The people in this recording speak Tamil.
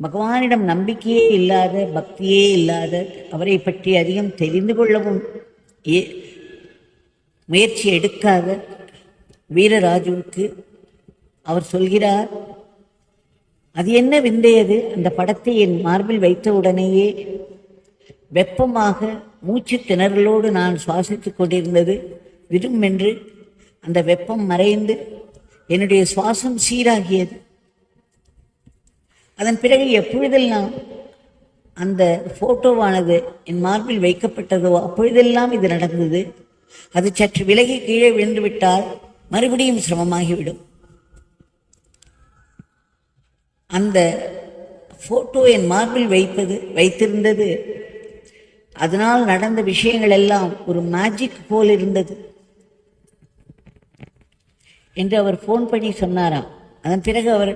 பகவானிடம் நம்பிக்கையே இல்லாத பக்தியே இல்லாத அவரை பற்றி அதிகம் தெரிந்து கொள்ளவும் ஏ- முயற்சி எடுக்காத வீரராஜுவுக்கு அவர் சொல்கிறார் அது என்ன விந்தையது அந்த படத்தை என் மார்பில் வைத்த உடனேயே வெப்பமாக மூச்சு திணறலோடு நான் சுவாசித்துக் கொண்டிருந்தது. விரும்பென்று அந்த வெப்பம் மறைந்து என்னுடைய சுவாசம் சீராகியது. அதன் பிறகு எப்பொழுதெல்லாம் அந்த போட்டோவானது என் மார்பில் வைக்கப்பட்டதோ அப்பொழுதெல்லாம் இது நடந்தது. அது சற்று விலகி கீழே விழுந்து விட்டால் மறுபடியும் சிரமமாகிவிடும். அந்த போட்டோ என் மார்பில் வைப்பது வைத்திருந்தது. அதனால் நடந்த விஷயங்கள் எல்லாம் ஒரு மேஜிக் போல் இருந்தது. என்று அவர் ஃபோன் பண்ணி சொன்னாராம். அதன் பிறகு அவர்